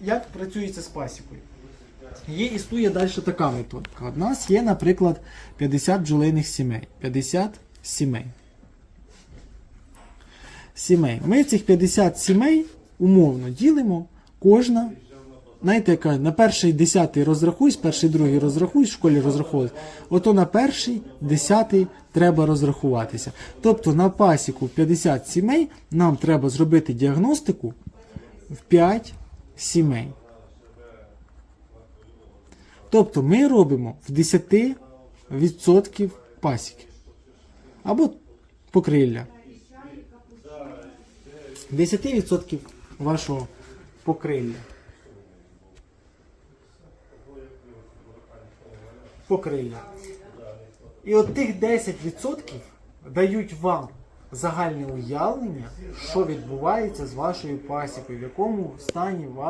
як працюється з пасікою? Є існує далі така методика. У нас є, наприклад, 50 бджолиних сімей. 50 сімей. Сімей. Ми цих 50 сімей умовно ділимо кожна. Знаєте, яка на перший десятий розрахуйсь, перший другий розрахуйсь, в школі розраховували. Ото на перший десятий треба розрахуватися. Тобто на пасіку 50 сімей нам треба зробити діагностику в 5 сімей. Тобто ми робимо в 10% пасіки. Або покрилля. 10% вашого покрилля. Покрилля. І от тих 10% дають вам загальне уявлення, що відбувається з вашою пасікою, в якому стані ва-